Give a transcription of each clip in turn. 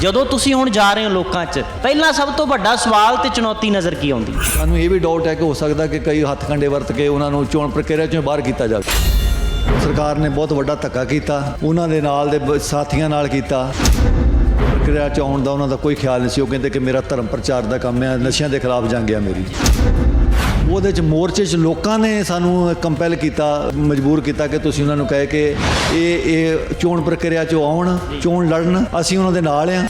ਜਦੋਂ ਤੁਸੀਂ ਹੁਣ ਜਾ ਰਹੇ ਹੋ ਲੋਕਾਂ 'ਚ, ਪਹਿਲਾਂ ਸਭ ਤੋਂ ਵੱਡਾ ਸਵਾਲ ਤੇ ਚੁਣੌਤੀ ਨਜ਼ਰ ਕੀ ਆਉਂਦੀ? ਸਾਨੂੰ ਇਹ ਵੀ ਡਾਊਟ ਹੈ ਕਿ ਹੋ ਸਕਦਾ ਕਿ ਕਈ ਹੱਥ ਕੰਡੇ ਵਰਤ ਕੇ ਉਹਨਾਂ ਨੂੰ ਚੋਣ ਪ੍ਰਕਿਰਿਆ ਚੋਂ ਬਾਹਰ ਕੀਤਾ ਜਾਵੇ। ਸਰਕਾਰ ਨੇ ਬਹੁਤ ਵੱਡਾ ਧੱਕਾ ਕੀਤਾ, ਉਹਨਾਂ ਦੇ ਨਾਲ ਦੇ ਸਾਥੀਆਂ ਨਾਲ ਕੀਤਾ। ਪ੍ਰਕਿਰਿਆ ਚ ਆਉਣ ਦਾ ਉਹਨਾਂ ਦਾ ਕੋਈ ਖਿਆਲ ਨਹੀਂ ਸੀ, ਉਹ ਕਹਿੰਦੇ ਕਿ ਮੇਰਾ ਧਰਮ ਪ੍ਰਚਾਰ ਦਾ ਕੰਮ ਹੈ, ਨਸ਼ਿਆਂ ਦੇ ਖਿਲਾਫ ਜੰਗ ਹੈ ਮੇਰੀ। ਉਹਦੇ ਚ ਮੋਰਚੇ ਚ ਲੋਕਾਂ ਨੇ ਸਾਨੂੰ ਕੰਪੈਲ ਕੀਤਾ ਮਜਬੂਰ ਕੀਤਾ ਕਿ ਤੁਸੀਂ ਉਹਨਾਂ ਨੂੰ ਕਹੇ ਕਿ ਇਹ ਇਹ ਚੋਣ ਪ੍ਰਕਿਰਿਆ ਚ ਆਉਣ ਚੋਣ ਲੜਨ ਅਸੀਂ ਉਹਨਾਂ ਦੇ ਨਾਲ ਆ।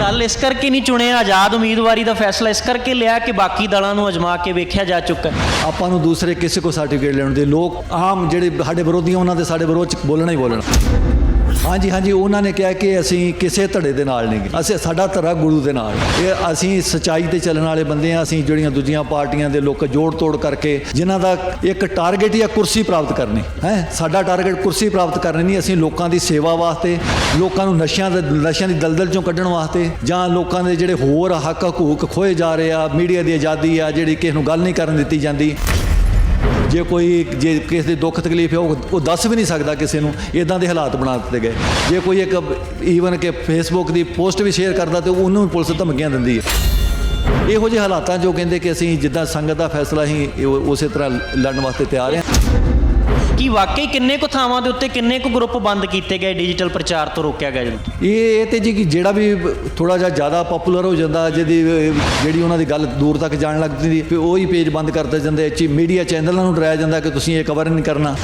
ਗੱਲ ਇਸ ਕਰਕੇ ਨਹੀਂ ਚੁਣਿਆ ਆਜ਼ਾਦ ਉਮੀਦਵਾਰੀ ਦਾ ਫੈਸਲਾ ਇਸ ਕਰਕੇ ਲਿਆ ਕਿ ਬਾਕੀ ਦਲਾਂ ਨੂੰ ਅਜਮਾ ਕੇ ਵੇਖਿਆ ਜਾ ਚੁੱਕਾ ਆਪਾਂ ਨੂੰ ਦੂਸਰੇ ਕਿਸੇ ਕੋ ਸਰਟੀਫਿਕੇਟ ਲੈਣ ਦੇ ਲੋਕ ਆਮ ਜਿਹੜੇ ਸਾਡੇ ਵਿਰੋਧੀ ਉਹਨਾਂ ਦੇ ਸਾਡੇ ਵਿਰੋਧ ਚ ਬੋਲਣਾ ਹੀ ਬੋਲਣਾ। ਹਾਂਜੀ ਹਾਂਜੀ, ਉਹਨਾਂ ਨੇ ਕਿਹਾ ਕਿ ਅਸੀਂ ਕਿਸੇ ਧੜੇ ਦੇ ਨਾਲ ਨਹੀਂ ਅਸੀਂ ਸਾਡਾ ਧੜਾ ਗੁਰੂ ਦੇ ਨਾਲ। ਇਹ ਅਸੀਂ ਸਚਾਈ ਤੇ ਚੱਲਣ ਵਾਲੇ ਬੰਦੇ ਆ ਅਸੀਂ ਜਿਹੜੀਆਂ ਦੂਜੀਆਂ ਪਾਰਟੀਆਂ ਦੇ ਲੋਕ ਜੋੜ ਤੋੜ ਕਰਕੇ ਜਿਨ੍ਹਾਂ ਦਾ ਇੱਕ ਟਾਰਗੇਟ ਹੀ ਆ ਕੁਰਸੀ ਪ੍ਰਾਪਤ ਕਰਨੀ। ਹੈ? ਸਾਡਾ ਟਾਰਗੇਟ ਕੁਰਸੀ ਪ੍ਰਾਪਤ ਕਰਨੀ ਨਹੀਂ। ਅਸੀਂ ਲੋਕਾਂ ਦੀ ਸੇਵਾ ਵਾਸਤੇ, ਲੋਕਾਂ ਨੂੰ ਨਸ਼ਿਆਂ ਦੇ ਨਸ਼ਿਆਂ ਦੀ ਦਲਦਲ ਚੋਂ ਕੱਢਣ ਵਾਸਤੇ ਜਾਂ ਲੋਕਾਂ ਦੇ ਜਿਹੜੇ ਹੋਰ ਹੱਕ ਹਕੂਕ ਖੋਏ ਜਾ ਰਹੇ ਆ, ਮੀਡੀਆ ਦੀ ਆਜ਼ਾਦੀ ਆ, ਜਿਹੜੀ ਕਿਸੇ ਨੂੰ ਗੱਲ ਨਹੀਂ ਕਰਨ ਦਿੱਤੀ ਜਾਂਦੀ। ਜੇ ਕੋਈ ਜੇ ਕਿਸੇ ਦੀ ਦੁੱਖ ਤਕਲੀਫ ਹੈ, ਉਹ ਉਹ ਦੱਸ ਵੀ ਨਹੀਂ ਸਕਦਾ ਕਿਸੇ ਨੂੰ ਇਦਾਂ ਦੇ ਹਾਲਾਤ ਬਣਾ ਦਿੱਤੇ ਗਏ। ਜੇ ਕੋਈ ਇੱਕ ਈਵਨ ਕਿ ਫੇਸਬੁੱਕ ਦੀ ਪੋਸਟ ਵੀ ਸ਼ੇਅਰ ਕਰਦਾ ਤੇ ਉਹਨੂੰ ਪੁਲਿਸ ਧਮਕੀਆਂ ਦਿੰਦੀ ਹੈ। ਇਹੋ ਜਿਹੇ ਹਾਲਾਤਾਂ ਜੋ ਕਹਿੰਦੇ ਕਿ ਅਸੀਂ ਜਿੱਦਾਂ ਸੰਗਤ ਦਾ ਫੈਸਲਾ ਹੀ ਉਸੇ ਤਰ੍ਹਾਂ ਲੜਨ ਵਾਸਤੇ ਤਿਆਰ ਹਾਂ ਕਿ ਵਾਕਈ ਕਿੰਨੇ ਕੁ ਥਾਵਾਂ ਦੇ ਉੱਤੇ ਕਿੰਨੇ ਕੁ ਗਰੁੱਪ ਬੰਦ ਕੀਤੇ ਗਏ ਡਿਜੀਟਲ ਪ੍ਰਚਾਰ ਤੋਂ ਰੋਕਿਆ ਗਿਆ ਜੀ? ਇਹ ਇਹ ਤੇ ਜੀ ਕਿ ਜਿਹੜਾ ਵੀ ਥੋੜਾ ਜਿਹਾ ਜ਼ਿਆਦਾ ਪਪੂਲਰ ਹੋ ਜਾਂਦਾ, ਜਿਹਦੀ, ਜਿਹੜੀ ਉਹਨਾਂ ਦੀ ਗੱਲ ਦੂਰ ਤੱਕ ਜਾਣ ਲੱਗਦੀ ਫਿਰ ਉਹ ਹੀ ਪੇਜ ਬੰਦ ਕਰ ਦਿੱਤੇ ਜਾਂਦੇ ਚੀ ਮੀਡੀਆ ਚੈਨਲਾਂ ਨੂੰ ਡਰਾਇਆ ਜਾਂਦਾ ਕਿ ਤੁਸੀਂ ਇਹ ਕਵਰ ਨਹੀਂ ਕਰਨਾ।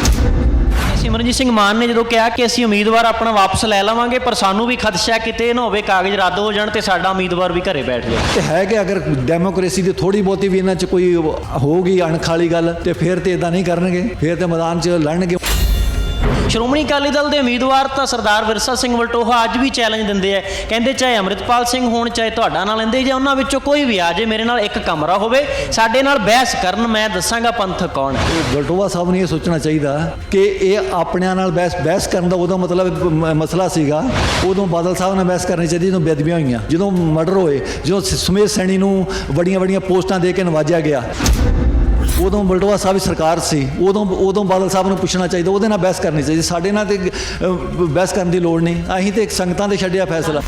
ਸਿਮਰਨਜੀਤ ਸਿੰਘ ਮਾਨ ਨੇ ਜਦੋਂ ਕਿਹਾ ਕਿ ਅਸੀਂ ਉਮੀਦਵਾਰ ਆਪਣਾ ਵਾਪਸ ਲੈ ਲਵਾਂਗੇ, ਪਰ ਸਾਨੂੰ ਵੀ ਖਦਸ਼ਾ ਕਿਤੇ ਇਹ ਨਾ ਹੋਵੇ ਕਾਗਜ਼ ਰੱਦ ਹੋ ਜਾਣ ਤੇ ਸਾਡਾ ਉਮੀਦਵਾਰ ਵੀ ਘਰੇ ਬੈਠ ਜਾਏ ਤੇ ਹੈ ਕਿ ਅਗਰ ਡੈਮੋਕ੍ਰੇਸੀ ਦੀ ਥੋੜੀ ਬਹੁਤੀ ਵੀ ਇਹਨਾਂ 'ਚ ਕੋਈ ਹੋਊਗੀ ਅਣਖਾਲੀ ਗੱਲ, ਤੇ ਫਿਰ ਤੇ ਇਦਾਂ ਨਹੀਂ ਕਰਨਗੇ, ਫਿਰ ਤੇ ਮੈਦਾਨ 'ਚ ਲੜਨਗੇ। ਸ਼੍ਰੋਮਣੀ ਅਕਾਲੀ ਦਲ ਦੇ ਉਮੀਦਵਾਰ ਤਾਂ ਸਰਦਾਰ ਵਿਰਸਾ ਸਿੰਘ ਵਲਟੋਹਾ ਅੱਜ ਵੀ ਚੈਲੰਜ ਦਿੰਦੇ ਆ। ਕਹਿੰਦੇ ਚਾਹੇ ਅੰਮ੍ਰਿਤਪਾਲ ਸਿੰਘ ਹੋਣ, ਚਾਹੇ ਤੁਹਾਡਾ ਨਾਲ ਲੈਂਦੇ ਜਾਂ ਉਹਨਾਂ ਵਿੱਚੋਂ ਕੋਈ ਵੀ ਆ ਜੇ, ਮੇਰੇ ਨਾਲ ਇੱਕ ਕਮਰਾ ਹੋਵੇ, ਸਾਡੇ ਨਾਲ ਬਹਿਸ ਕਰਨ, ਮੈਂ ਦੱਸਾਂਗਾ ਪੰਥਕ ਕੌਣ ਹੈ। ਗਲਟੋਵਾ ਸਾਹਿਬ ਨੂੰ ਇਹ ਸੋਚਣਾ ਚਾਹੀਦਾ ਕਿ ਇਹ ਆਪਣਿਆਂ ਨਾਲ ਬਹਿਸ ਬਹਿਸ ਕਰਨ ਦਾ ਉਹਦਾ ਮਤਲਬ ਮਸਲਾ ਸੀਗਾ। ਉਦੋਂ ਬਾਦਲ ਸਾਹਿਬ ਨਾਲ ਬਹਿਸ ਕਰਨੀ ਚਾਹੀਦੀ, ਜਦੋਂ ਬੇਦਬੀਆਂ ਹੋਈਆਂ। ਜਦੋਂ ਮਰਡਰ ਹੋਏ, ਜਦੋਂ ਸ- ਸੁਮੇਧ ਸੈਣੀ ਨੂੰ ਵੱਡੀਆਂ ਵੱਡੀਆਂ ਪੋਸਟਾਂ ਦੇ ਕੇ ਨਵਾਜਿਆ ਗਿਆ। ਉਦੋਂ ਬਲਟੋਆ ਸਾਹਿਬ ਸਰਕਾਰ ਸੀ ਉਦੋਂ ਉਦੋਂ ਬਾਦਲ ਸਾਹਿਬ ਨੂੰ ਪੁੱਛਣਾ ਚਾਹੀਦਾ ਉਹਦੇ ਨਾਲ ਬਹਿਸ ਕਰਨੀ ਚਾਹੀਦੀ ਸਾਡੇ ਨਾਲ ਤੇ ਬਹਿਸ ਕਰਨ ਦੀ ਲੋੜ ਨਹੀਂ ਅਸੀਂ ਤੇ ਸੰਗਤਾਂ ਦੇ ਛੱਡਿਆ ਫੈਸਲਾ।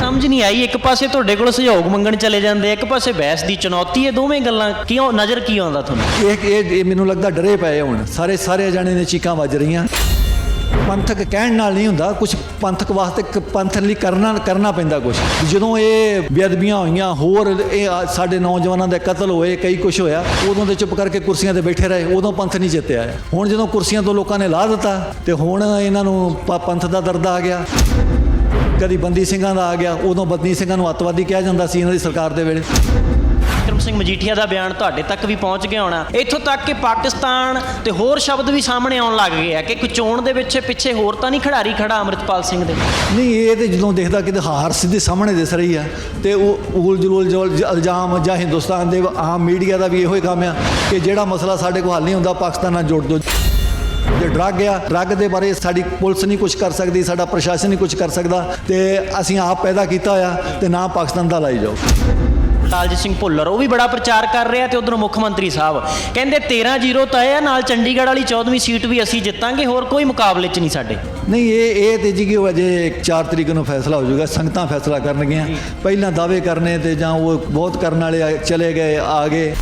ਸਮਝ ਨਹੀਂ ਆਈ ਇੱਕ ਪਾਸੇ ਤੁਹਾਡੇ ਕੋਲ ਸਹਿਯੋਗ ਮੰਗਣ ਚਲੇ ਜਾਂਦੇ ਇੱਕ ਪਾਸੇ ਬਹਿਸ ਦੀ ਚੁਣੌਤੀ ਹੈ ਦੋਵੇਂ ਗੱਲਾਂ ਕਿਉਂ ਨਜ਼ਰ ਕੀ ਆਉਂਦਾ ਤੁਹਾਨੂੰ? ਇਹ ਇਹ ਇਹ ਮੈਨੂੰ ਲੱਗਦਾ ਡਰੇ ਪਏ ਹੁਣ ਸਾਰੇ ਸਾਰੇ ਜਾਣੇ ਨੇ ਚੀਕਾਂ ਵੱਜ ਰਹੀਆਂ। ਪੰਥਕ ਕਹਿਣ ਨਾਲ ਨਹੀਂ ਹੁੰਦਾ ਕੁਝ ਪੰਥਕ ਵਾਸਤੇ ਕ- ਪੰਥ ਲਈ ਕਰਨਾ ਕਰਨਾ ਪੈਂਦਾ ਕੁਝ ਜਦੋਂ ਇਹ ਬੇਅਦਬੀਆਂ ਹੋਈਆਂ, ਹੋਰ ਇਹ ਸਾਡੇ ਨੌਜਵਾਨਾਂ ਦੇ ਕਤਲ ਹੋਏ, ਕਈ ਕੁਝ ਹੋਇਆ, ਉਦੋਂ ਦੇ ਚੁੱਪ ਕਰਕੇ ਕੁਰਸੀਆਂ ਤੇ ਬੈਠੇ ਰਹੇ, ਉਦੋਂ ਪੰਥ ਨਹੀਂ ਜਿੱਤਿਆ ਹੈ। ਹੁਣ ਜਦੋਂ ਕੁਰਸੀਆਂ ਤੋਂ ਲੋਕਾਂ ਨੇ ਲਾ ਦਿੱਤਾ, ਤੇ ਹੁਣ ਇਹਨਾਂ ਨੂੰ ਪੰਥ ਦਾ ਦਰਦ ਆ ਗਿਆ। ਕਦੀ ਬੰਦੀ ਸਿੰਘਾਂ ਦਾ ਆ ਗਿਆ, ਉਦੋਂ ਬੰਦੀ ਸਿੰਘਾਂ ਨੂੰ ਅੱਤਵਾਦੀ ਕਿਹਾ ਜਾਂਦਾ ਸੀ ਇਹਨਾਂ ਦੀ ਸਰਕਾਰ ਦੇ ਵੇਲੇ। ਵਿਕਰਮ ਸਿੰਘ ਮਜੀਠੀਆ ਦਾ ਬਿਆਨ ਤੁਹਾਡੇ ਤੱਕ ਵੀ ਪਹੁੰਚ ਗਿਆ ਹੋਣਾ। ਇੱਥੋਂ ਤੱਕ ਕਿ ਪਾਕਿਸਤਾਨ ਤੇ ਹੋਰ ਸ਼ਬਦ ਵੀ ਸਾਹਮਣੇ ਆਉਣ ਲੱਗ ਗਏ ਆ ਕਿ ਕੋਈ ਚੋਣ ਦੇ ਵਿੱਚ ਪਿੱਛੇ ਹੋਰ ਤਾਂ ਨਹੀਂ ਖਿਡਾਰੀ ਖੜਾ ਅਮਰਿਤਪਾਲ ਸਿੰਘ ਦੇ? ਨਹੀਂ, ਇਹ ਤੇ ਜਦੋਂ ਦੇਖਦਾ ਕਿ ਹਾਰ ਸਿੱਧੇ ਸਾਹਮਣੇ ਦਿਸ ਰਹੀ ਆ ਤੇ ਉਹ ਉਲ ਜਲੂਲ ਇਲਜ਼ਾਮ ਜਾਂ ਹਿੰਦੁਸਤਾਨ ਦੇ ਆਮ ਮੀਡੀਆ ਦਾ ਵੀ ਇਹੋ ਹੀ ਕੰਮ ਆ ਕਿ ਜਿਹੜਾ ਮਸਲਾ ਸਾਡੇ ਕੋਲ ਹੱਲ ਨਹੀਂ ਹੁੰਦਾ, ਪਾਕਿਸਤਾਨ ਨਾਲ ਜੋੜ ਦੋ ਜੇ ਡਰੱਗ ਆ, ਡਰੱਗ ਦੇ ਬਾਰੇ ਸਾਡੀ ਪੁਲਿਸ ਨਹੀਂ ਕੁਝ ਕਰ ਸਕਦੀ, ਸਾਡਾ ਪ੍ਰਸ਼ਾਸਨ ਨਹੀਂ ਕੁਝ ਕਰ ਸਕਦਾ ਤੇ ਅਸੀਂ ਆਪ ਪੈਦਾ ਕੀਤਾ ਹੋਇਆ ਤੇ ਨਾ ਪਾਕਿਸਤਾਨ ਦਾ ਲਾਈ ਜਾਓ। ਲਾਲਜੀਤ ਸਿੰਘ ਭੁੱਲਰ ਉਹ ਵੀ ਬੜਾ ਪ੍ਰਚਾਰ ਕਰ ਰਿਹਾ ਤੇ ਉਧਰ ਮੁੱਖ ਮੰਤਰੀ ਸਾਹਿਬ ਕਹਿੰਦੇ 13-0 ਤय ਹੈ ਨਾਲ ਚੰਡੀਗੜ੍ਹ ਵਾਲੀ 14ਵੀਂ ਸੀਟ ਵੀ ਅਸੀਂ ਜਿੱਤਾਂਗੇ ਹੋਰ ਕੋਈ ਮੁਕਾਬਲੇ 'ਚ ਨਹੀਂ ਸਾਡੇ। ਨਹੀਂ ਇਹ ਇਹ ਤੇ ਜੀ ਕਿ ਉਹ ਅਜੇ 4 ਤਰੀਕ ਨੂੰ ਫੈਸਲਾ ਹੋ ਜਾਊਗਾ ਸੰਗਤਾਂ ਫੈਸਲਾ ਕਰਨਗੀਆਂ। ਪਹਿਲਾਂ ਦਾਅਵੇ ਕਰਨੇ ਤੇ ਜਾਂ ਉਹ ਬਹੁਤ ਕਰਨ ਵਾਲੇ ਚਲੇ ਗਏ ਆ ਗਏ।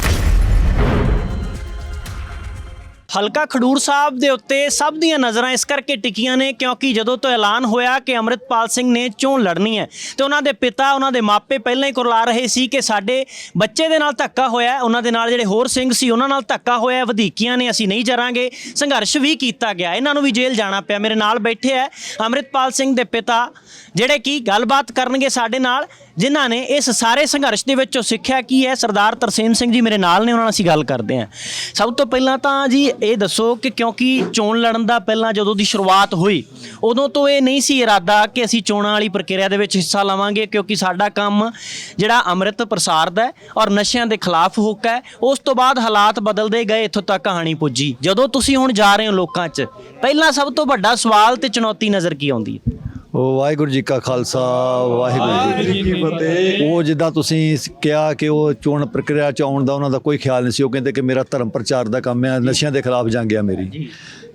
ਹਲਕਾ ਖਡੂਰ ਸਾਹਿਬ ਦੇ ਉੱਤੇ ਸਭ ਦੀਆਂ ਨਜ਼ਰਾਂ ਇਸ ਕਰਕੇ ਟਿਕੀਆਂ ਨੇ ਕਿਉਂਕਿ ਜਦੋਂ ਤੋਂ ਐਲਾਨ ਹੋਇਆ ਕਿ ਅੰਮ੍ਰਿਤਪਾਲ ਸਿੰਘ ਨੇ ਚੋਣ ਲੜਨੀ ਹੈ, ਤੇ ਉਹਨਾਂ ਦੇ ਪਿਤਾ, ਉਹਨਾਂ ਦੇ ਮਾਪੇ ਪਹਿਲਾਂ ਹੀ ਕੁਰਲਾ ਰਹੇ ਸੀ ਕਿ ਸਾਡੇ ਬੱਚੇ ਦੇ ਨਾਲ ਧੱਕਾ ਹੋਇਆ ਉਹਨਾਂ ਦੇ ਨਾਲ ਜਿਹੜੇ ਹੋਰ ਸਿੰਘ ਸੀ, ਉਹਨਾਂ ਨਾਲ ਧੱਕਾ ਹੋਇਆ ਵਧੀਕੀਆਂ ਨੇ, ਅਸੀਂ ਨਹੀਂ ਜਰਾਂਗੇ, ਸੰਘਰਸ਼ ਵੀ ਕੀਤਾ ਗਿਆ ਇਹਨਾਂ ਨੂੰ ਵੀ ਜੇਲ੍ਹ ਜਾਣਾ ਪਿਆ, ਮੇਰੇ ਨਾਲ ਬੈਠੇ ਹੈ ਅੰਮ੍ਰਿਤਪਾਲ ਸਿੰਘ ਦੇ ਪਿਤਾ, ਜਿਹੜੇ ਕੀ ਗੱਲਬਾਤ ਕਰਨਗੇ ਸਾਡੇ ਨਾਲ। ਜਿਨ੍ਹਾਂ ਨੇ ਇਸ ਸਾਰੇ ਸੰਘਰਸ਼ ਦੇ ਵਿੱਚੋਂ ਸਿੱਖਿਆ ਕੀ ਹੈ? ਸਰਦਾਰ ਤਰਸੇਮ ਸਿੰਘ ਜੀ ਮੇਰੇ ਨਾਲ ਨੇ, ਉਹਨਾਂ ਨਾਲ ਅਸੀਂ ਗੱਲ ਕਰਦੇ ਹਾਂ। ਸਭ ਤੋਂ ਪਹਿਲਾਂ ਤਾਂ ਜੀ ਇਹ ਦੱਸੋ ਕਿ ਕਿਉਂਕਿ ਚੋਣ ਲੜਨ ਦਾ ਪਹਿਲਾਂ ਜਦੋਂ ਦੀ ਸ਼ੁਰੂਆਤ ਹੋਈ, ਉਦੋਂ ਤੋਂ ਇਹ ਨਹੀਂ ਸੀ ਇਰਾਦਾ ਕਿ ਅਸੀਂ ਚੋਣਾਂ ਵਾਲੀ ਪ੍ਰਕਿਰਿਆ ਦੇ ਵਿੱਚ ਹਿੱਸਾ ਲਵਾਂਗੇ, ਕਿਉਂਕਿ ਸਾਡਾ ਕੰਮ ਜਿਹੜਾ ਅੰਮ੍ਰਿਤ ਪ੍ਰਸਾਰ ਦਾ ਔਰ ਨਸ਼ਿਆਂ ਦੇ ਖਿਲਾਫ ਹੋਕਾ ਹੈ, ਉਸ ਤੋਂ ਬਾਅਦ ਹਾਲਾਤ ਬਦਲਦੇ ਗਏ, ਇੱਥੋਂ ਤੱਕ ਕਹਾਣੀ ਪੁੱਜੀ। ਜਦੋਂ ਤੁਸੀਂ ਹੁਣ ਜਾ ਰਹੇ ਹੋ ਲੋਕਾਂ 'ਚ, ਪਹਿਲਾਂ ਸਭ ਤੋਂ ਵੱਡਾ ਸਵਾਲ ਤੇ ਚੁਣੌਤੀ ਨਜ਼ਰ ਕੀ ਆਉਂਦੀ ਹੈ? ਵਾਹਿਗੁਰੂ ਜੀ ਕਾ ਖਾਲਸਾ ਵਾਹਿਗੁਰੂ ਜੀ ਕੀ ਫਤਿਹ। ਉਹ ਜਿੱਦਾਂ ਤੁਸੀਂ ਕਿਹਾ ਕਿ ਉਹ ਚੋਣ ਪ੍ਰਕਿਰਿਆ ਚ ਆਉਣ ਦਾ ਉਹਨਾਂ ਦਾ ਕੋਈ ਖਿਆਲ ਨਹੀਂ ਸੀ ਉਹ ਕਹਿੰਦੇ ਕਿ ਮੇਰਾ ਧਰਮ ਪ੍ਰਚਾਰ ਦਾ ਕੰਮ ਹੈ ਨਸ਼ਿਆਂ ਦੇ ਖਿਲਾਫ ਜੰਗ ਹੈ ਮੇਰੀ।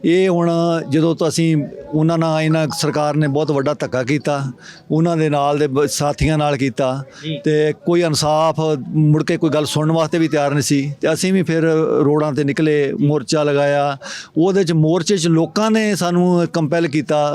ਇਹ ਹੁਣ ਜਦੋਂ ਤੋਂ ਅਸੀਂ ਉਹਨਾਂ ਨਾਲ ਇਹਨਾਂ ਸਰਕਾਰ ਨੇ ਬਹੁਤ ਵੱਡਾ ਧੱਕਾ ਕੀਤਾ ਉਹਨਾਂ ਦੇ ਨਾਲ ਦੇ ਸਾਥੀਆਂ ਨਾਲ ਕੀਤਾ ਤੇ ਕੋਈ ਇਨਸਾਫ ਮੁੜ ਕੇ ਕੋਈ ਗੱਲ ਸੁਣਨ ਵਾਸਤੇ ਵੀ ਤਿਆਰ ਨਹੀਂ ਸੀ। ਤੇ ਅਸੀਂ ਵੀ ਫਿਰ ਰੋਡਾਂ ਤੇ ਨਿਕਲੇ ਮੋਰਚਾ ਲਗਾਇਆ। ਉਹਦੇ ਚ ਮੋਰਚੇ ਚ ਲੋਕਾਂ ਨੇ ਸਾਨੂੰ ਕੰਪੈਲ ਕੀਤਾ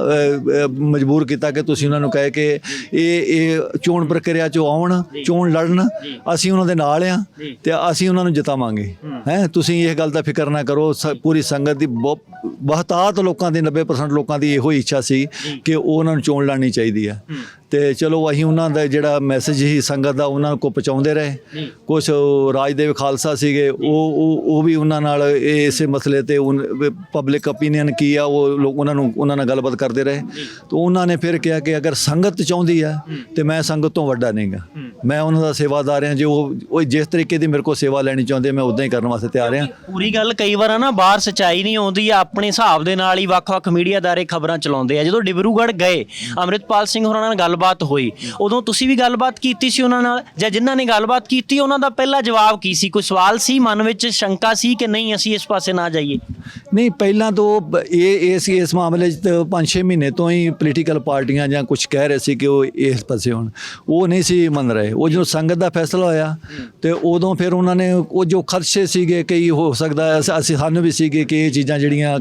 ਮਜਬੂਰ ਕੀਤਾ ਕਿ ਤੁਸੀਂ ਉਹਨਾਂ ਨੂੰ ਕਹੇ ਕਿ ਇਹ ਇਹ ਚੋਣ ਪ੍ਰਕਿਰਿਆ ਚ ਆਉਣ ਚੋਣ ਲੜਨ ਅਸੀਂ ਉਹਨਾਂ ਦੇ ਨਾਲ ਆ ਤੇ ਅਸੀਂ ਉਹਨਾਂ ਨੂੰ ਜਿਤਾਵਾਂਗੇ। ਹੈ ਤੁਸੀਂ ਇਹ ਗੱਲ ਦਾ ਫਿਕਰ ਨਾ ਕਰੋ ਪੂਰੀ ਸੰਗਤ ਦੀ ਬਹੁਤ ਬਹੁਤਾਤ ਲੋਕਾਂ ਦੀ 90% ਲੋਕਾਂ ਦੀ ਇਹੋ ਹੀ ਇੱਛਾ ਸੀ ਕਿ ਉਹ ਉਹਨਾਂ ਨੂੰ ਚੋਣ ਲੜਨੀ ਚਾਹੀਦੀ ਹੈ। ਤੇ ਚਲੋ ਅਸੀਂ ਉਹਨਾਂ ਦਾ ਜਿਹੜਾ ਮੈਸੇਜ ਸੀ ਸੰਗਤ ਦਾ ਉਹਨਾਂ ਕੋ ਪਹੁੰਚਾਉਂਦੇ ਰਹੇ। ਕੁਝ ਰਾਜਦੇਵ ਖਾਲਸਾ ਸੀਗੇ ਉਹ ਉਹ ਉਹ ਵੀ ਉਹਨਾਂ ਨਾਲ ਇਸੇ ਮਸਲੇ ਤੇ ਪਬਲਿਕ ਓਪੀਨੀਅਨ ਕੀ ਆ ਉਹ ਲੋਕ ਉਹਨਾਂ ਨੂੰ ਉਹਨਾਂ ਨਾਲ ਗੱਲਬਾਤ ਕਰਦੇ ਰਹੇ। ਤਾਂ ਉਹਨਾਂ ਨੇ ਫਿਰ ਕਿਹਾ ਕਿ ਅਗਰ ਸੰਗਤ ਚਾਹੁੰਦੀ ਹੈ। ਤੇ ਮੈਂ ਸੰਗਤ ਤੋਂ ਵੱਡਾ ਨਹੀਂਗਾ। ਮੈਂ ਉਹਨਾਂ ਦਾ ਸੇਵਾਦਾਰ ਹਾਂ ਜੋ ਉਹ ਉਹ ਜਿਸ ਤਰੀਕੇ ਦੀ ਮੇਰੇ ਕੋਲ ਸੇਵਾ ਲੈਣੀ ਚਾਹੁੰਦੇ ਮੈਂ ਉਦਾਂ ਹੀ ਕਰਨ ਵਾਸਤੇ ਤਿਆਰ ਹਾਂ। ਪੂਰੀ ਗੱਲ ਕਈ ਵਾਰ ਨਾ ਬਾਹਰ ਸਚਾਈ ਨਹੀਂ ਆਉਂਦੀ ਆ ਆਪਣੇ ਹਿਸਾਬ ਦੇ ਨਾਲ ਹੀ ਵੱਖ-ਵੱਖ ਮੀਡੀਆ ਦਾਰੇ ਖਬਰਾਂ ਚਲਾਉਂਦੇ ਆ। ਜਦੋਂ ਡਿਬਰੂਗੜ੍ਹ ਗਏ ਅੰਮ੍ਰਿਤਪਾਲ ਸਿੰਘ ਹੋਰਾਂ ਨਾਲ ਗੱਲਬਾਤ ਹੋਈ ਉਦੋਂ ਤੁਸੀਂ ਵੀ ਗੱਲਬਾਤ ਕੀਤੀ ਸੀ ਉਹਨਾਂ ਨਾਲ? ਜਾਂ ਜਿਨ੍ਹਾਂ ਨੇ ਗੱਲਬਾਤ ਕੀਤੀ ਉਹਨਾਂ ਦਾ ਪਹਿਲਾ ਜਵਾਬ ਕੀ ਸੀ? ਕੋਈ ਸਵਾਲ ਸੀ ਮਨ ਵਿੱਚ ਸ਼ੰਕਾ ਸੀ ਕਿ ਨਹੀਂ ਅਸੀਂ ਇਸ ਪਾਸੇ ਨਾ ਜਾਈਏ? ਨਹੀਂ ਪਹਿਲਾਂ ਤੋਂ ਇਹ ਇਸ ਇਸ ਮਾਮਲੇ 'ਚ ਤਾਂ 5-6 ਮਹੀਨੇ ਤੋਂ ਹੀ ਪੋਲੀਟੀਕਲ ਪਾਰਟੀਆਂ ਜਾਂ ਕੁਝ ਕਹਿ ਰਹੇ ਸੀ ਕਿ ਉਹ ਇਸ ਪਾਸੇ ਹੋਣ। ਉਹ ਨਹੀਂ ਸੀ ਮੰਨ ਰਹੇ। ਉਹ ਜਦੋਂ ਸੰਗਤ ਦਾ ਫੈਸਲਾ ਹੋਇਆ ਤੇ ਉਦੋਂ ਫਿਰ ਉਹਨਾਂ ਨੇ ਉਹ ਜੋ ਖਰਚੇ ਸੀਗੇ ਕਈ ਹੋ ਸਕਦਾ ਅਸੀਂ ਸਾਨੂੰ ਵੀ ਸੀਗੇ ਕਿ ਇਹ ਚੀਜ਼ਾਂ ਜਿਹੜੀਆਂ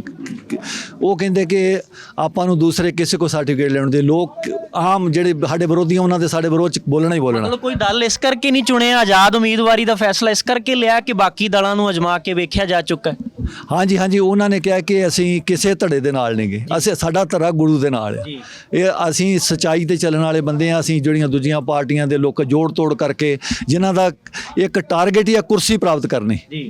ਉਹ ਕਹਿੰਦੇ ਕਿ ਆਪਾਂ ਨੂੰ ਦੂਸਰੇ ਕਿਸੇ ਕੋ ਸਰਟੀਫਿਕੇਟ ਲੈਣ ਦੇ, ਲੋਕ ਆਮ ਜਿਹੜੇ ਸਾਡੇ ਵਿਰੋਧੀ ਉਹਨਾਂ ਦੇ ਸਾਡੇ ਵਿਰੋਧ ਚ ਬੋਲਣਾ ਹੀ ਬੋਲਣਾ। ਮਤਲਬ ਕੋਈ ਦਲ ਇਸ ਕਰਕੇ ਨਹੀਂ ਚੁਣਿਆ, ਆਜ਼ਾਦ ਉਮੀਦਵਾਰੀ ਦਾ ਫੈਸਲਾ ਇਸ ਕਰਕੇ ਲਿਆ ਕਿ ਬਾਕੀ ਦਲਾਂ ਨੂੰ ਅਜਮਾ ਕੇ ਵੇਖਿਆ ਜਾ ਚੁੱਕਾ ਹੈ? ਹਾਂਜੀ ਹਾਂਜੀ ਉਹਨਾਂ ਨੇ ਕਿਹਾ ਕਿ ਅਸੀਂ ਕਿਸੇ ਧੜੇ ਦੇ ਨਾਲ ਨਹੀਂਗੇ ਅਸੀਂ ਸਾਡਾ ਧੜਾ ਗੁਰੂ ਦੇ ਨਾਲ ਆ ਜੀ। ਇਹ ਅਸੀਂ ਸਚਾਈ ਤੇ ਚੱਲਣ ਵਾਲੇ ਬੰਦੇ ਆ ਅਸੀਂ ਜਿਹੜੀਆਂ ਦੂਜੀਆਂ ਪਾਰਟੀਆਂ ਦੇ ਲੋਕ ਜੋੜ ਤੋੜ ਕਰਕੇ ਜਿਨ੍ਹਾਂ ਦਾ ਇੱਕ ਟਾਰਗੇਟ ਹੀ ਆ ਕੁਰਸੀ ਪ੍ਰਾਪਤ ਕਰਨੀ ਜੀ।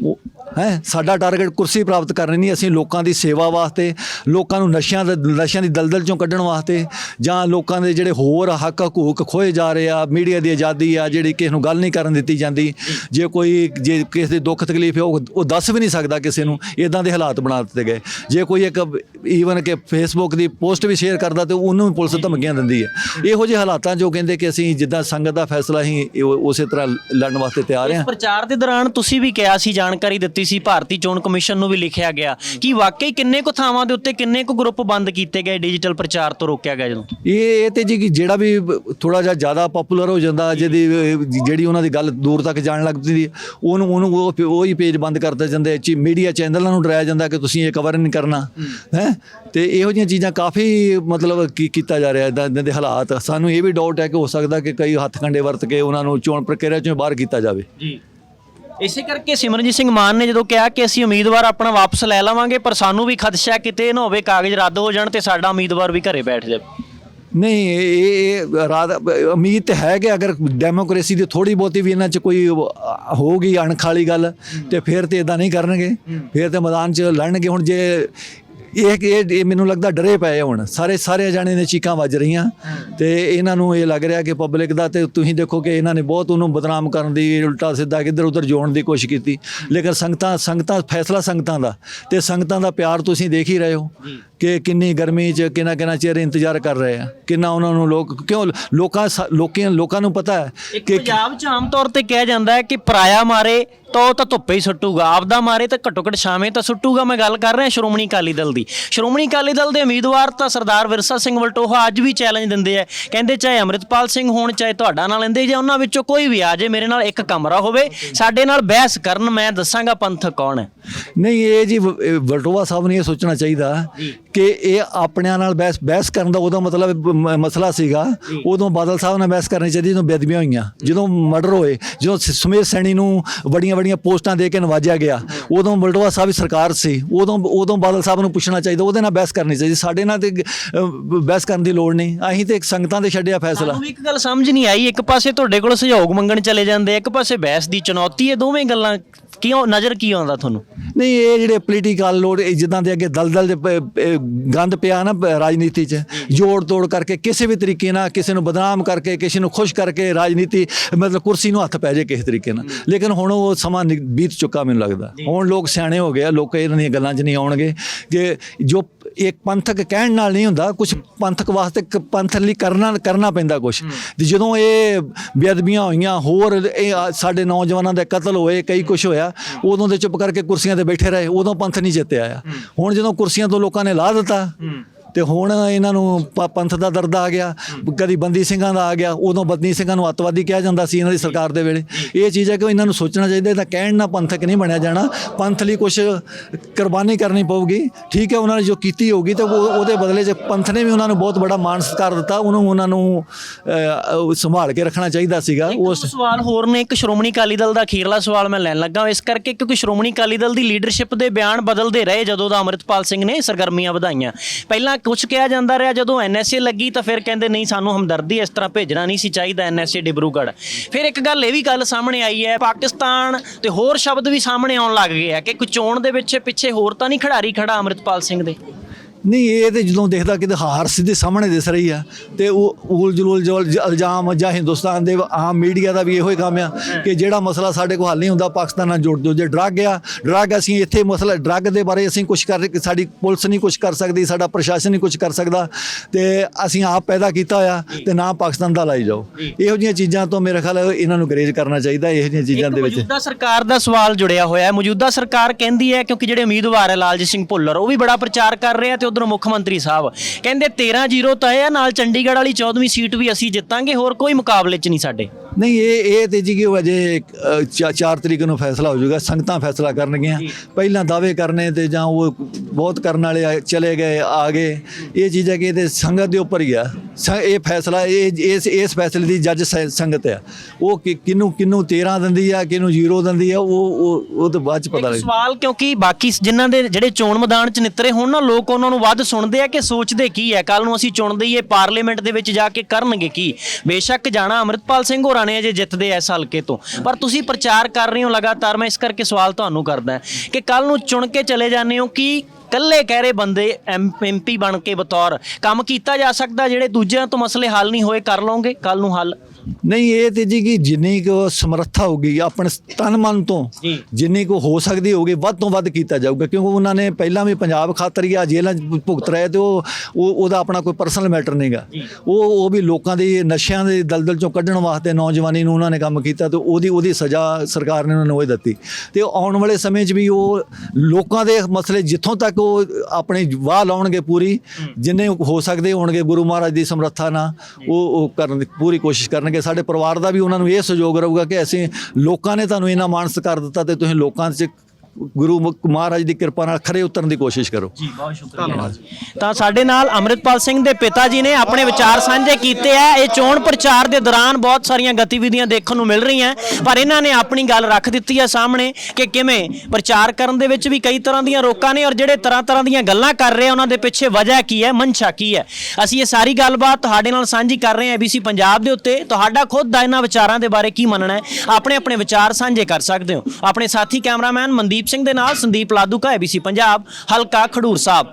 ਹੈ ਸਾਡਾ ਟਾਰਗੇਟ ਕੁਰਸੀ ਪ੍ਰਾਪਤ ਕਰਨੀ ਨਹੀਂ ਅਸੀਂ ਲੋਕਾਂ ਦੀ ਸੇਵਾ ਵਾਸਤੇ ਲੋਕਾਂ ਨੂੰ ਨਸ਼ਿਆਂ ਦੇ ਨਸ਼ਿਆਂ ਦੀ ਦਲਦਲ ਚੋਂ ਕੱਢਣ ਵਾਸਤੇ ਜਾਂ ਲੋਕਾਂ ਦੇ ਜਿਹੜੇ ਹੋਰ ਹੱਕ ਹਕੂਕ ਖੋਏ ਜਾ ਰਹੇ ਆ ਮੀਡੀਆ ਦੀ ਆਜ਼ਾਦੀ ਆ ਜਿਹੜੀ ਕਿਸੇ ਨੂੰ ਗੱਲ ਨਹੀਂ ਕਰਨ ਦਿੱਤੀ ਜਾਂਦੀ ਜੇ ਕੋਈ ਜੇ ਕਿਸੇ ਦੀ ਦੁੱਖ ਤਕਲੀਫ ਹੈ ਉਹ ਦੱਸ ਵੀ ਨਹੀਂ ਸਕਦਾ ਕਿਸੇ ਨੂੰ ਇਦਾਂ ਦੇ ਹਾਲਾਤ ਬਣਾ ਦਿੱਤੇ ਗਏ। ਜੇ ਕੋਈ ਇੱਕ ਈਵਨ ਕਿ ਫੇਸਬੁੱਕ ਦੀ ਪੋਸਟ ਵੀ ਸ਼ੇਅਰ ਕਰਦਾ ਤੇ ਉਹਨੂੰ ਪੁਲਿਸ ਧਮਕੀਆਂ ਦਿੰਦੀ ਹੈ। ਇਹੋ ਜਿਹੇ ਹਾਲਾਤਾਂ ਉਹ ਕਹਿੰਦੇ ਕਿ ਅਸੀਂ ਜਿੱਦਾਂ ਸੰਗਤ ਦਾ ਫੈਸਲਾ ਹੀ ਉਸੇ ਤਰ੍ਹਾਂ ਲੜਨ ਵਾਸਤੇ ਤਿਆਰ ਹਾਂ। ਪ੍ਰਚਾਰ ਦੇ ਦੌਰਾਨ ਤੁਸੀਂ ਵੀ ਕਿਹਾ ਸੀ ਜਾਣਕਾਰੀ ਦਿੱਤੀ ਸੀ ਭਾਰਤੀ ਚੋਣ ਕਮਿਸ਼ਨ ਨੂੰ ਵੀ ਲਿਖਿਆ ਗਿਆ। ਕਿ ਵਾਕਈ ਕਿੰਨੇ ਕੁ ਥਾਵਾਂ ਦੇ ਉੱਤੇ ਕਿੰਨੇ ਕੁ ਗਰੁੱਪ ਬੰਦ ਕੀਤੇ ਗਏ ਡਿਜੀਟਲ ਪ੍ਰਚਾਰ ਤੋਂ ਰੋਕਿਆ ਗਿਆ ਜਦੋਂ? ਇਹ ਇਹ ਤੇ ਜੀ ਜਿਹੜਾ ਵੀ ਥੋੜਾ ਜਿਹਾ ਜ਼ਿਆਦਾ ਪਪੂਲਰ ਹੋ ਜਾਂਦਾ ਜਿਹਦੀ ਜਿਹੜੀ ਉਹਨਾਂ ਦੀ ਗੱਲ ਦੂਰ ਤੱਕ ਜਾਣ ਲੱਗਦੀ ਹੈ, ਉਹਨੂੰ ਉਹਨੂੰ ਉਹ ਹੀ ਪੇਜ ਬੰਦ ਕਰਦੇ ਜਾਂਦੇ ਚੀ ਮੀਡੀਆ ਚੈਨਲਾਂ ਨੂੰ ਡਰਾਇਆ ਜਾਂਦਾ ਕਿ ਤੁਸੀਂ ਇਹ ਕਵਰ ਨਹੀਂ ਕਰਨਾ। ਹੈ? ਤੇ ਇਹੋ ਜਿਹੀਆਂ ਚੀਜ਼ਾਂ ਕਾਫੀ ਮਤਲਬ ਕੀ ਕੀਤਾ ਜਾ ਰਿਹਾ ਇਦਾਂ ਦੇ ਹਾਲਾਤ। ਸਾਨੂੰ ਇਹ ਵੀ ਡਾਊਟ ਹੈ ਕਿ ਹੋ ਸਕਦਾ ਕਿ ਕਈ ਹੱਥ ਕੰਡੇ ਵਰਤ ਕੇ ਉਹਨਾਂ ਨੂੰ ਚੋਣ ਪ੍ਰਕਿਰਿਆ ਚੋਂ ਬਾਹਰ ਕੀਤਾ ਜਾਵੇ। ਜੀ। ਇਸੇ ਕਰਕੇ ਸਿਮਰਨਜੀਤ ਸਿੰਘ ਮਾਨ ਨੇ ਜਦੋਂ ਕਿਹਾ ਕਿ ਅਸੀਂ ਉਮੀਦਵਾਰ ਆਪਣਾ ਵਾਪਸ ਲੈ ਲਵਾਂਗੇ ਪਰ ਸਾਨੂੰ ਵੀ ਖਦਸ਼ਾ ਕਿਤੇ ਨਾ ਹੋਵੇ ਕਾਗਜ਼ ਰੱਦ ਹੋ ਜਾਣ ਤੇ ਸਾਡਾ ਉਮੀਦਵਾਰ ਵੀ ਘਰੇ ਬੈਠ ਜਾਵੇ। ਨਹੀਂ ਇਹ ਇਹ ਉਮੀਦ ਤੇ ਹੈ ਕਿ ਅਗਰ ਡੈਮੋਕ੍ਰੇਸੀ ਦੀ ਥੋੜੀ ਬਹੁਤੀ ਵੀ ਇਹਨਾਂ 'ਚ ਕੋਈ ਹੋਊਗੀ ਅਣਖ ਵਾਲੀ ਗੱਲ ਤੇ ਫਿਰ ਤੇ ਇਦਾਂ ਨਹੀਂ ਕਰਨਗੇ। ਫਿਰ ਤੇ ਮੈਦਾਨ 'ਚ ਲੜਨਗੇ। ਹੁਣ ਜੇ ਇਹ ਇਹ ਇਹ ਮੈਨੂੰ ਲੱਗਦਾ ਡਰੇ ਪਏ ਹੁਣ। ਸਾਰੇ ਸਾਰੇ ਜਾਣੇ ਨੇ ਚੀਕਾਂ ਵੱਜ ਰਹੀਆਂ। ਤੇ ਇਹਨਾਂ ਨੂੰ ਇਹ ਲੱਗ ਰਿਹਾ ਕਿ ਪਬਲਿਕ ਦਾ ਤੇ ਤੁਸੀਂ ਦੇਖੋ ਕਿ ਇਹਨਾਂ ਨੇ ਬਹੁਤ ਉਹਨੂੰ ਬਦਨਾਮ ਕਰਨ ਦੀ ਉਲਟਾ ਸਿੱਧਾ ਕਿੱਧਰ ਉੱਧਰ ਜੋੜਨ ਦੀ ਕੋਸ਼ਿਸ਼ ਕੀਤੀ। ਲੇਕਿਨ ਸੰਗਤਾਂ ਸੰਗਤਾਂ ਫੈਸਲਾ ਸੰਗਤਾਂ ਦਾ। ਤੇ ਸੰਗਤਾਂ ਦਾ ਪਿਆਰ ਤੁਸੀਂ ਦੇਖ ਹੀ ਰਹੇ ਹੋ। ਕਿ ਕਿੰਨੀ ਗਰਮੀ 'ਚ ਕਿੰਨਾ ਕਿੰਨਾ ਚਿਰ ਇੰਤਜ਼ਾਰ ਕਰ ਰਹੇ ਆ? ਕਿੰਨਾ ਉਹਨਾਂ ਨੂੰ ਲੋਕ ਕਿਉਂ ਲੋਕਾਂ ਲੋਕਾਂ ਲੋਕਾਂ ਨੂੰ ਪਤਾ ਹੈ ਕਿ ਪੰਜਾਬ 'ਚ ਆਮ ਤੌਰ ਤੇ ਕਿਹਾ ਜਾਂਦਾ ਹੈ ਕਿ ਪਰਾਇਆ ਮਾਰੇ ਤਾਂ ਉਹ ਤਾਂ ਧੁੱਪੇ ਹੀ ਸੁੱਟੂਗਾ। ਆਪਦਾ ਮਾਰੇ ਤਾਂ ਘੱਟੋ ਘੱਟ ਛਾਵੇਂ ਤਾਂ ਸੁੱਟੂਗਾ। ਮੈਂ ਗੱਲ ਕਰ ਰਿਹਾ ਸ਼੍ਰੋਮਣੀ ਅਕਾਲੀ ਦਲ ਦੀ। ਸ਼੍ਰੋਮਣੀ ਅਕਾਲੀ ਦਲ ਦੇ ਉਮੀਦਵਾਰ ਤਾਂ ਸਰਦਾਰ ਵਿਰਸਾ ਸਿੰਘ ਵਲਟੋਹਾ ਅੱਜ ਵੀ ਚੈਲੰਜ ਦਿੰਦੇ ਆ। ਕਹਿੰਦੇ ਚਾਹੇ ਅੰਮ੍ਰਿਤਪਾਲ ਸਿੰਘ ਹੋਣ ਚਾਹੇ ਤੁਹਾਡਾ ਨਾਲ ਲੈਂਦੇ ਜਾਂ ਉਹਨਾਂ ਵਿੱਚੋਂ ਕੋਈ ਵੀ ਆ ਜੇ ਮੇਰੇ ਨਾਲ ਇੱਕ ਕਮਰਾ ਹੋਵੇ। ਸਾਡੇ ਨਾਲ ਬਹਿਸ ਕਰਨ ਮੈਂ ਦੱਸਾਂਗਾ ਪੰਥ ਕੌਣ ਹੈ। ਨਹੀਂ ਇਹ ਜੀ ਵ- ਇਹ ਵਲਟੋਆ ਸਾਹਿਬ ਨੂੰ ਇਹ ਸੋਚਣਾ ਚਾਹੀਦਾ ਕਿ ਇਹ ਆਪਣਿਆਂ ਨਾਲ ਬਹਿਸ ਬਹਿਸ ਕਰਨ ਦਾ ਉਦੋਂ ਮਤਲਬ ਮ- ਮਸਲਾ ਸੀਗਾ। ਉਦੋਂ ਬਾਦਲ ਸਾਹਿਬ ਨਾਲ ਬਹਿਸ ਕਰਨੀ ਚਾਹੀਦੀ ਜਦੋਂ ਬੇਦਬੀਆਂ ਹੋਈਆਂ। ਜਦੋਂ ਮਰਡਰ ਹੋਏ ਜਦੋਂ ਸ- ਸੁਮੇਰ ਸੈਣੀ ਨੂੰ ਵੱਡੀਆਂ ਵੱਡੀਆਂ ਪੋਸਟਾਂ ਦੇ ਕੇ ਨਵਾਜਿਆ ਗਿਆ ਉਦੋਂ ਵਲਟੋਆ ਸਾਹਿਬ ਦੀ ਸਰਕਾਰ ਸੀ। ਉਦੋਂ ਉਦੋਂ ਬਾਦਲ ਸਾਹਿਬ ਨੂੰ ਪੁੱਛਣਾ ਚਾਹੀਦਾ ਉਹਦੇ ਨਾਲ ਬਹਿਸ ਕਰਨੀ ਚਾਹੀਦੀ। ਸਾਡੇ ਨਾਲ ਤੇ ਅ, ਬਹਿਸ ਕਰਨ ਦੀ ਲੋੜ ਨਹੀਂ। ਅਸੀਂ ਤੇ ਇੱਕ ਸੰਗਤਾਂ ਦੇ ਛੱਡਿਆ ਫੈਸਲਾ। ਵੀ ਇੱਕ ਗੱਲ ਸਮਝ ਨਹੀਂ ਆਈ। ਇੱਕ ਪਾਸੇ ਤੁਹਾਡੇ ਕੋਲ ਸਹਿਯੋਗ ਮੰਗਣ ਚਲੇ ਜਾਂਦੇ ਆ, ਇੱਕ ਪਾਸੇ ਬਹਿਸ ਦੀ ਚੁਣੌਤੀ ਹੈ। ਦੋਵੇਂ ਗੱਲਾਂ ਕਿਉਂ ਨਜ਼ਰ ਕੀ ਆਉਂਦਾ ਤੁਹਾਨੂੰ? ਨਹੀਂ ਇਹ ਜਿਹੜੇ ਪੋਲੀਟੀਕਲ ਲੋੜ ਇਹ ਜਿੱਦਾਂ ਦੇ ਅੱਗੇ ਦਲਦਲ ਦੇ ਪ- ਗੰਦ ਪਿਆ ਨਾ ਪ- ਰਾਜਨੀਤੀ 'ਚ ਜੋੜ ਤੋੜ ਕਰਕੇ ਕਿਸੇ ਵੀ ਤਰੀਕੇ ਨਾਲ ਕਿਸੇ ਨੂੰ ਬਦਨਾਮ ਕਰਕੇ ਕਿਸੇ ਨੂੰ ਖੁਸ਼ ਕਰਕੇ ਰਾਜਨੀਤੀ ਮਤਲਬ ਕੁਰਸੀ ਨੂੰ ਹੱਥ ਪੈ ਜਾਏ ਕਿਸੇ ਤਰੀਕੇ ਨਾਲ। ਲੇਕਿਨ ਹੁਣ ਉਹ ਸਮਾਂ ਨਿ- ਬੀਤ ਚੁੱਕਾ ਮੈਨੂੰ ਲੱਗਦਾ। ਹੁਣ ਲੋਕ ਸਿਆਣੇ ਹੋ ਗਏ ਆ ਲੋਕ ਇਹਨਾਂ ਦੀਆਂ ਗੱਲਾਂ 'ਚ ਨਹੀਂ ਆਉਣਗੇ ਕਿ ਜੋ ਇੱਕ ਪੰਥਕ ਕਹਿਣ ਨਾਲ ਨਹੀਂ ਹੁੰਦਾ ਕੁਝ ਪੰਥਕ ਵਾਸਤੇ ਕ- ਪੰਥ ਲਈ ਕਰਨਾ ਕਰਨਾ ਪੈਂਦਾ ਕੁਝ ਤੇ ਜਦੋਂ ਇਹ ਬੇਅਦਬੀਆਂ ਹੋਈਆਂ ਹੋਰ ਇਹ ਆ ਸਾਡੇ ਨੌਜਵਾਨਾਂ ਦੇ ਕਤਲ ਹੋਏ ਕਈ ਕੁਝ ਹੋਇਆ ਉਦੋਂ ਦੇ ਚੁੱਪ ਕਰਕੇ ਕੁਰਸੀਆਂ ਤੇ ਬੈਠੇ ਰਹੇ ਉਦੋਂ ਪੰਥ ਨਹੀਂ ਜਿੱਤਿਆ ਆ। ਹੁਣ ਜਦੋਂ ਕੁਰਸੀਆਂ ਤੋਂ ਲੋਕਾਂ ਨੇ ਲਾ ਦਿੱਤਾ ਤੇ ਹੁਣ ਇਹਨਾਂ ਨੂੰ ਪ- ਪੰਥ ਦਾ ਦਰਦ ਆ ਗਿਆ ਕਦੀ ਬੰਦੀ ਸਿੰਘਾਂ ਦਾ ਆ ਗਿਆ ਉਦੋਂ ਬੰਦੀ ਸਿੰਘਾਂ ਨੂੰ ਅੱਤਵਾਦੀ ਕਿਹਾ ਜਾਂਦਾ ਸੀ ਇਹਨਾਂ ਦੀ ਸਰਕਾਰ ਦੇ ਵੇਲੇ। ਇਹ ਚੀਜ਼ ਹੈ ਕਿ ਇਹਨਾਂ ਨੂੰ ਸੋਚਣਾ ਚਾਹੀਦਾ ਇਹਦਾ ਕਹਿਣ ਨਾਲ ਪੰਥਕ ਨਹੀਂ ਬਣਿਆ ਜਾਣਾ। ਪੰਥ ਲਈ ਕੁਝ ਕੁਰਬਾਨੀ ਕਰਨੀ ਪਊਗੀ ਠੀਕ ਹੈ ਉਹਨਾਂ ਨੇ ਜੋ ਕੀਤੀ ਹੋਗੀ ਤੇ ਉਹ- ਉਹਦੇ ਬਦਲੇ 'ਚ ਪੰਥ ਨੇ ਵੀ ਉਹਨਾਂ ਨੂੰ ਬਹੁਤ ਬੜਾ ਮਾਣ ਸਤਿਕਾਰ ਦਿੱਤਾ ਉਹਨੂੰ ਉਹਨਾਂ ਨੂੰ ਅਹ, ਉਹ ਸੰਭਾਲ ਕੇ ਰੱਖਣਾ ਚਾਹੀਦਾ ਸੀਗਾ ਇੱਕ ਉਸ ਸਵਾਲ ਹੋਰ ਨੇ ਇੱਕ ਸ਼੍ਰੋਮਣੀ ਅਕਾਲੀ ਦਲ ਦਾ ਅਖੀਰਲਾ ਸਵਾਲ ਮੈਂ ਲੈਣ ਲੱਗਾ ਇਸ ਕਰਕੇ ਕਿਉਂਕਿ ਸ਼੍ਰੋਮਣੀ ਅਕਾਲੀ ਦਲ ਦੀ ਲੀਡਰਸ਼ਿਪ ਦੇ ਬਿਆਨ ਬਦਲਦੇ ਰਹੇ ਜਦੋਂ ਦਾ ਅਮਰਿਤਪਾਲ ਸਿੰਘ ਨੇ ਸਰਗਰਮੀਆਂ ਵਧਾਈਆਂ। ਪਹਿਲਾਂ ਕੁਝ ਕਿਹਾ ਜਾਂਦਾ ਰਿਹਾ, ਜਦੋਂ ਐਨਐਸਏ ਲੱਗੀ ਤਾਂ ਫਿਰ ਕਹਿੰਦੇ ਨਹੀਂ, ਸਾਨੂੰ ਹਮਦਰਦੀ ਇਸ ਤਰ੍ਹਾਂ ਭੇਜਣਾ ਨਹੀਂ ਸੀ ਚਾਹੀਦਾ ਐਨਐਸਏ ਡਿਬਰੂਗੜ੍ਹ। ਫਿਰ ਇੱਕ ਗੱਲ ਇਹ ਵੀ ਗੱਲ ਸਾਹਮਣੇ ਆਈ ਹੈ, ਪਾਕਿਸਤਾਨ ਤੇ ਹੋਰ ਸ਼ਬਦ ਵੀ ਸਾਹਮਣੇ ਆਉਣ ਲੱਗ ਗਏ ਆ ਕਿ ਕੋਈ ਚੋਣ ਦੇ ਵਿੱਚ ਪਿੱਛੇ ਹੋਰ ਤਾਂ ਨਹੀਂ ਖਿਡਾਰੀ ਖੜਾ, ਅਮਰਿਤਪਾਲ ਸਿੰਘ ਦੇ? ਨਹੀਂ ਇਹ ਤੇ ਜਦੋਂ ਦੇਖਦਾ ਕਿ ਹਾਰ ਸਿੱਧੇ ਸਾਹਮਣੇ ਦਿਸ ਰਹੀ ਆ ਤੇ ਉਹ ਉਲ ਜਲੂਲ ਜੋ ਇਲਜ਼ਾਮ ਜਾਂ ਹਿੰਦੁਸਤਾਨ ਦੇ ਆਮ ਮੀਡੀਆ ਦਾ ਵੀ ਇਹੋ ਹੀ ਕੰਮ ਆ ਕਿ ਜਿਹੜਾ ਮਸਲਾ ਸਾਡੇ ਕੋਲ ਹੱਲ ਨਹੀਂ ਹੁੰਦਾ ਪਾਕਿਸਤਾਨ ਨਾਲ ਜੋੜ ਦਿਓ ਜੇ ਡਰੱਗ ਆ ਡਰੱਗ ਅਸੀਂ ਇੱਥੇ ਮਸਲਾ ਡਰੱਗ ਦੇ ਬਾਰੇ ਅਸੀਂ ਕੁਝ ਕਰ ਸਾਡੀ ਪੁਲਿਸ ਨਹੀਂ ਕੁਝ ਕਰ ਸਕਦੀ ਸਾਡਾ ਪ੍ਰਸ਼ਾਸਨ ਨਹੀਂ ਕੁਝ ਕਰ ਸਕਦਾ ਤੇ ਅਸੀਂ ਆਪ ਪੈਦਾ ਕੀਤਾ ਹੋਇਆ ਤੇ ਨਾ ਪਾਕਿਸਤਾਨ ਦਾ ਲਾਈ ਜਾਓ। ਇਹੋ ਜਿਹੀਆਂ ਚੀਜ਼ਾਂ ਤੋਂ ਮੇਰੇ ਖਿਆਲ ਇਹਨਾਂ ਨੂੰ ਗਰੇਜ ਕਰਨਾ ਚਾਹੀਦਾ ਇਹੋ ਜਿਹੀਆਂ ਚੀਜ਼ਾਂ ਦੇ ਵਿੱਚ। ਮੌਜੂਦਾ ਸਰਕਾਰ ਦਾ ਸਵਾਲ ਜੁੜਿਆ ਹੋਇਆ ਹੈ। ਮੌਜੂਦਾ ਸਰਕਾਰ ਕਹਿੰਦੀ ਹੈ ਕਿਉਂਕਿ ਜਿਹੜੇ ਉਮੀਦਵਾਰ ਹੈ ਲਾਲਜੀਤ ਸਿੰਘ ਭੁੱਲਰ ਉਹ ਵੀ ਬੜਾ ਪ੍ਰਚਾਰ ਕਰ ਰਹੇ ਆ ਤੇ ਉਧਰ ਮੁੱਖ ਮੰਤਰੀ ਸਾਹਿਬ ਕਹਿੰਦੇ 13-0 ਤय ਆ, ਨਾਲ ਚੰਡੀਗੜ੍ਹ ਵਾਲੀ 14ਵੀਂ ਸੀਟ ਵੀ ਅਸੀਂ ਜਿੱਤਾਂਗੇ, ਹੋਰ ਕੋਈ ਮੁਕਾਬਲੇ 'ਚ ਨਹੀਂ ਸਾਡੇ। ਨਹੀਂ ਇਹ ਇਹ ਤੇ ਜੀ ਕਿ ਉਹ ਅਜੇ 4 ਤਰੀਕ ਨੂੰ ਫੈਸਲਾ ਹੋ ਜਾਊਗਾ ਸੰਗਤਾਂ ਫੈਸਲਾ ਕਰਨਗੀਆਂ। ਪਹਿਲਾਂ ਦਾਅਵੇ ਕਰਨੇ ਤੇ ਜਾਂ ਉਹ ਬਹੁਤ ਕਰਨ ਵਾਲੇ ਆ- ਚਲੇ ਗਏ ਆ ਗਏ। ਇਹ ਚੀਜ਼ ਹੈ ਕਿ ਇਹ ਤੇ ਸੰਗਤ ਦੇ ਉੱਪਰ ਹੀ ਆ। ਇਹ ਫੈਸਲਾ ਇਹ ਇਸ ਇਸ ਫੈਸਲੇ ਦੀ ਜੱਜ ਸੰਗਤ ਆ। ਉਹ ਕਿ- ਕਿਹਨੂੰ ਕਿਹਨੂੰ 13 ਦਿੰਦੀ ਆ ਕਿਹਨੂੰ 0 ਦਿੰਦੀ ਆ ਉਹ ਉਹ ਉਹ ਤਾਂ ਬਾਅਦ ਚ ਪਤਾ ਲੱਗ ਸਵਾਲ ਕਿਉਂਕਿ ਬਾਕੀ ਜਿਨ੍ਹਾਂ ਦੇ ਜਿਹੜੇ ਚੋਣ ਮੈਦਾਨ 'ਚ ਨਿਤਰੇ ਹੋਣ ਨਾ ਲੋਕ ਉਹਨਾਂ ਨੂੰ ਵੱਧ ਸੁਣਦੇ ਆ ਕਿ ਸੋਚਦੇ ਕੀ ਹੈ ਕੱਲ ਨੂੰ ਅਸੀਂ ਚੁਣਦੇ ਹੀ ਇਹ ਪਾਰਲੀਮੈਂਟ ਦੇ ਵਿੱਚ ਜਾ ਕੇ ਕਰਨਗੇ ਕੀ? ਬੇਸ਼ੱਕ ਜਾਣਾ ਅਮਰਿਤਪਾਲ ਸਿੰਘ ਹੋਰਾਂ ਨੇ ਅਜੇ ਜਿੱਤਦੇ ਇਸ ਹਲਕੇ ਤੋਂ। ਪਰ ਤੁਸੀਂ ਪ੍ਰਚਾਰ ਕਰ ਰਹੇ ਹੋ ਲਗਾਤਾਰ, ਮੈਂ ਇਸ ਕਰਕੇ ਸਵਾਲ ਤੁਹਾਨੂੰ ਕਰਦਾ ਕਿ ਕੱਲ ਨੂੰ ਚੁਣ ਕੇ ਚਲੇ ਜਾਂਦੇ ਹੋ ਕਿ ਕੱਲੇ ਕਹਿ ਰਹੇ ਬੰਦੇ ਐਮਪੀ ਬਣ ਕੇ ਬਤੌਰ ਕੰਮ ਕੀਤਾ ਜਾ ਸਕਦਾ, ਜਿਹੜੇ ਦੂਜਿਆਂ ਤੋਂ ਮਸਲੇ ਹੱਲ ਨਹੀਂ ਹੋਏ, ਕਰ ਲਓਗੇ ਕੱਲ ਨੂੰ ਹੱਲ? ਨਹੀਂ ਇਹ ਤੇ ਜੀ ਕਿ ਜਿੰਨੀ ਕੁ ਸਮਰੱਥਾ ਹੋਗੀ ਆਪਣੇ ਤਨ ਮਨ ਤੋਂ। ਜਿੰਨੀ ਕੁ ਹੋ ਸਕਦੀ ਹੋਗੀ ਵੱਧ ਤੋਂ ਵੱਧ ਕੀਤਾ ਜਾਊਗਾ ਕਿਉਂਕਿ ਉਹਨਾਂ ਨੇ ਪਹਿਲਾਂ ਵੀ ਪੰਜਾਬ ਖਾਤਰ ਹੀ ਆ ਜੇਲ੍ਹਾਂ ਭੁਗਤ ਰਹੇ ਤੇ ਉਹ ਉਹ- ਉਹਦਾ ਆਪਣਾ ਕੋਈ ਪਰਸਨਲ ਮੈਟਰ ਨਹੀਂਗਾ ਉਹ ਉਹ ਵੀ ਲੋਕਾਂ ਦੇ ਨਸ਼ਿਆਂ ਦੇ ਦਲਦਲ ਚੋਂ ਕੱਢਣ ਵਾਸਤੇ ਨੌਜਵਾਨੀ ਨੂੰ ਉਹਨਾਂ ਨੇ ਕੰਮ ਕੀਤਾ ਤੇ ਉਹਦੀ ਉਹਦੀ ਸਜ਼ਾ ਸਰਕਾਰ ਨੇ ਉਹਨਾਂ ਨੂੰ ਉਹ ਦਿੱਤੀ। ਤੇ ਆਉਣ ਵਾਲੇ ਸਮੇਂ 'ਚ ਵੀ ਉਹ ਲੋਕਾਂ ਦੇ ਮਸਲੇ ਜਿੱਥੋਂ ਤੱਕ ਉਹ ਆਪਣੀ ਵਾਹ ਲਾਉਣਗੇ ਪੂਰੀ ਜਿੰਨੇ ਹੋ ਸਕਦੇ ਹੋਣਗੇ ਗੁਰੂ ਮਹਾਰਾਜ ਦੀ ਸਮਰੱਥਾ ਨਾਲ ਉਹ ਉਹ ਕਰਨ ਦੀ ਪੂਰੀ ਕੋਸ਼ਿਸ਼ ਕਰਨਗੇ। ਸਾਡੇ ਪਰਿਵਾਰ ਦਾ ਵੀ ਉਹਨਾਂ ਨੂੰ ਇਹ ਸਹਿਯੋਗ ਰਹੂਗਾ ਕਿ ਅਸੀਂ ਲੋਕਾਂ ਨੇ ਤੁਹਾਨੂੰ ਇੰਨਾ ਮਾਣ ਸਤਿਕਾਰ ਦਿੱਤਾ ਤੇ ਤੁਸੀਂ ਲੋਕਾਂ 'ਚ ਗੁਰੂ ਮਹਾਰਾਜ ਦੀ ਕਿਰਪਾ ਨਾਲ ਖਰੇ ਉਤਰਨ ਦੀ ਕੋਸ਼ਿਸ਼ ਕਰੋ। ਜੀ ਬਹੁਤ ਸ਼ੁਕਰੀਆ। ਤਾਂ ਸਾਡੇ ਨਾਲ ਅੰਮ੍ਰਿਤਪਾਲ ਸਿੰਘ ਦੇ ਪਿਤਾ ਜੀ ਨੇ ਆਪਣੇ ਵਿਚਾਰ ਸਾਂਝੇ ਕੀਤੇ ਆ। ਇਹ ਚੋਣ ਪ੍ਰਚਾਰ ਦੇ ਦੌਰਾਨ ਬਹੁਤ ਸਾਰੀਆਂ ਗਤੀਵਿਧੀਆਂ ਦੇਖਣ ਨੂੰ ਮਿਲ ਰਹੀਆਂ। ਪਰ ਇਹਨਾਂ ਨੇ ਆਪਣੀ ਗੱਲ ਰੱਖ ਦਿੱਤੀ ਹੈ ਸਾਹਮਣੇ ਕਿ ਕਿਵੇਂ ਪ੍ਰਚਾਰ ਕਰਨ ਦੇ ਵਿੱਚ ਵੀ ਕਈ ਤਰ੍ਹਾਂ ਦੀਆਂ ਰੋਕਾਂ ਨੇ ਔਰ ਜਿਹੜੇ ਤਰ੍ਹਾਂ ਤਰ੍ਹਾਂ ਦੀਆਂ ਗੱਲਾਂ ਕਰ ਰਹੇ ਆ ਉਹਨਾਂ ਦੇ ਪਿੱਛੇ ਵਜ੍ਹਾ ਕੀ ਹੈ ਮਨਸ਼ਾ ਕੀ ਹੈ? ਅਸੀਂ ਇਹ ਸਾਰੀ ਗੱਲਬਾਤ ਤੁਹਾਡੇ ਨਾਲ ਸਾਂਝੀ ਕਰ ਰਹੇ ਹਾਂ ABC ਪੰਜਾਬ ਦੇ ਉੱਤੇ। ਤੁਹਾਡਾ ਖੁਦ ਦਾ ਇਹਨਾਂ ਵਿਚਾਰਾਂ ਦੇ ਬਾਰੇ ਕੀ ਮੰਨਣਾ ਹੈ? ਆਪਣੇ ਆਪਣੇ ਵਿਚਾਰ ਸਾਂਝੇ ਕਰ ਸਕਦੇ ਹੋ। ਆਪਣੇ ਸਾਥੀ ਕੈਮਰਾਮੈਨ ਮਨਦੀਪ ਸਿੰਘ ਦੇ ਨਾਲ ਸੰਦੀਪ ਲਾਦੂਕਾ ABC ਪੰਜਾਬ ਹਲਕਾ ਖਡੂਰ ਸਾਹਿਬ।